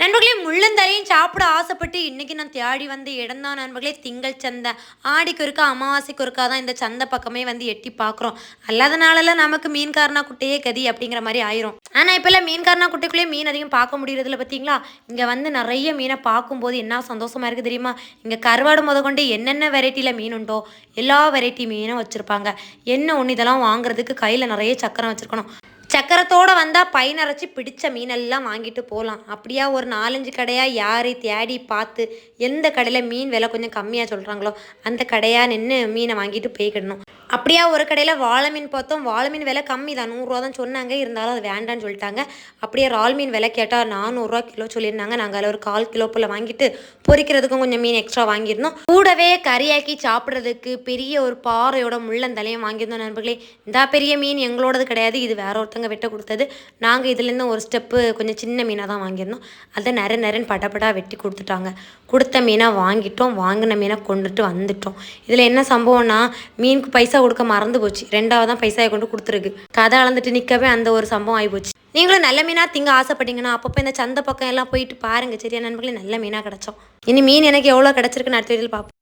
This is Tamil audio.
நண்பர்களே முள்ளந்தரையும் சாப்பிட ஆசைப்பட்டு இன்றைக்கி நான் தேடி வந்த இடம் தான் நண்பர்களே திங்கள் சந்தை. ஆடிக்கு ஒருக்கா அமாவாசைக்கு ஒருக்கா தான் இந்த சந்தை பக்கமே வந்து எட்டி பார்க்குறோம். அல்லாத நாளெல்லாம் நமக்கு மீன்காரனா குட்டையே கதி அப்படிங்கிற மாதிரி ஆயிரும். ஆனால் இப்போல்லாம் மீன்காரனா குட்டைக்குள்ளேயே மீன் அதிகம் பார்க்க முடியறதில்ல பார்த்தீங்களா இங்கே வந்து நிறைய மீனை பார்க்கும்போது என்ன சந்தோஷமாக இருக்குது தெரியுமா? இங்கே கருவாடு முத கொண்டு என்னென்ன வெரைட்டியில் மீன் உண்டோ எல்லா வெரைட்டி மீனும் வச்சுருப்பாங்க. என்ன ஒன்று இதெல்லாம் வாங்குறதுக்கு கையில் நிறைய சக்கரம் வச்சுருக்கணும். சக்கரத்தோட வந்தால் பை நிறச்சி பிடித்த மீனெல்லாம் வாங்கிட்டு போகலாம் அப்படியா ஒரு நாலஞ்சு கடையாக யார் தேடி பார்த்து எந்த கடையில் மீன் விலை கொஞ்சம் கம்மியாக சொல்கிறாங்களோ அந்த கடையாக நின்று மீனை வாங்கிட்டு போய்க்கிடணும். அப்படியா ஒரு கடையில் வாழை மீன் பார்த்தோம். வாழை மீன் விலை கம்மி தான். நூறுரூவா தான் சொன்னாங்க. இருந்தாலும் அது வேண்டான்னு சொல்லிட்டாங்க. அப்படியே இறால் மீன் விலை கேட்டால் நானூறுரூவா கிலோ சொல்லியிருந்தாங்க. நாங்கள் அதில் ஒரு கால் கிலோ போல் வாங்கிட்டு பொரிக்கிறதுக்கும் கொஞ்சம் மீன் எக்ஸ்ட்ரா வாங்கியிருந்தோம். கூடவே கறியாக்கி சாப்பிட்றதுக்கு பெரிய ஒரு பாறையோட முள்ளந்தலையும் வாங்கியிருந்தோம் நண்பர்களே. இந்த பெரிய மீன் எங்களோடது கிடையாது. இது வேற ஒருத்தங்க வெட்ட கொடுத்தது. நாங்கள் இதுலேருந்து ஒரு ஸ்டெப்பு கொஞ்சம் சின்ன மீனாக தான் வாங்கியிருந்தோம். அதை நிற நிறன்னு படபடா வெட்டி கொடுத்துட்டாங்க. கொடுத்த மீனாக வாங்கிட்டோம். வாங்கின மீனை கொண்டுட்டு வந்துட்டோம். இதில் என்ன சம்பவம்னா மீனுக்கு பைசா கொடுக்க மறந்து போச்சு. ரெண்டாவது தான் பைசாயை கொண்டு கொடுத்துருக்கு. கதை அளந்துட்டு நிற்கவே அந்த ஒரு சம்பவம் ஆகி போச்சு. நீங்களும் நல்ல மீனாக திங்க ஆசைப்பட்டீங்கன்னா அப்பப்போ இந்த சந்தை பக்கம் எல்லாம் போயிட்டு பாருங்க சரியா? நண்பர்களே நல்ல மீனாக கிடச்சோம். இனி மீன் எனக்கு எவ்வளோ கிடச்சிருக்குன்னு அடுத்த வீட்டில் பார்ப்போம்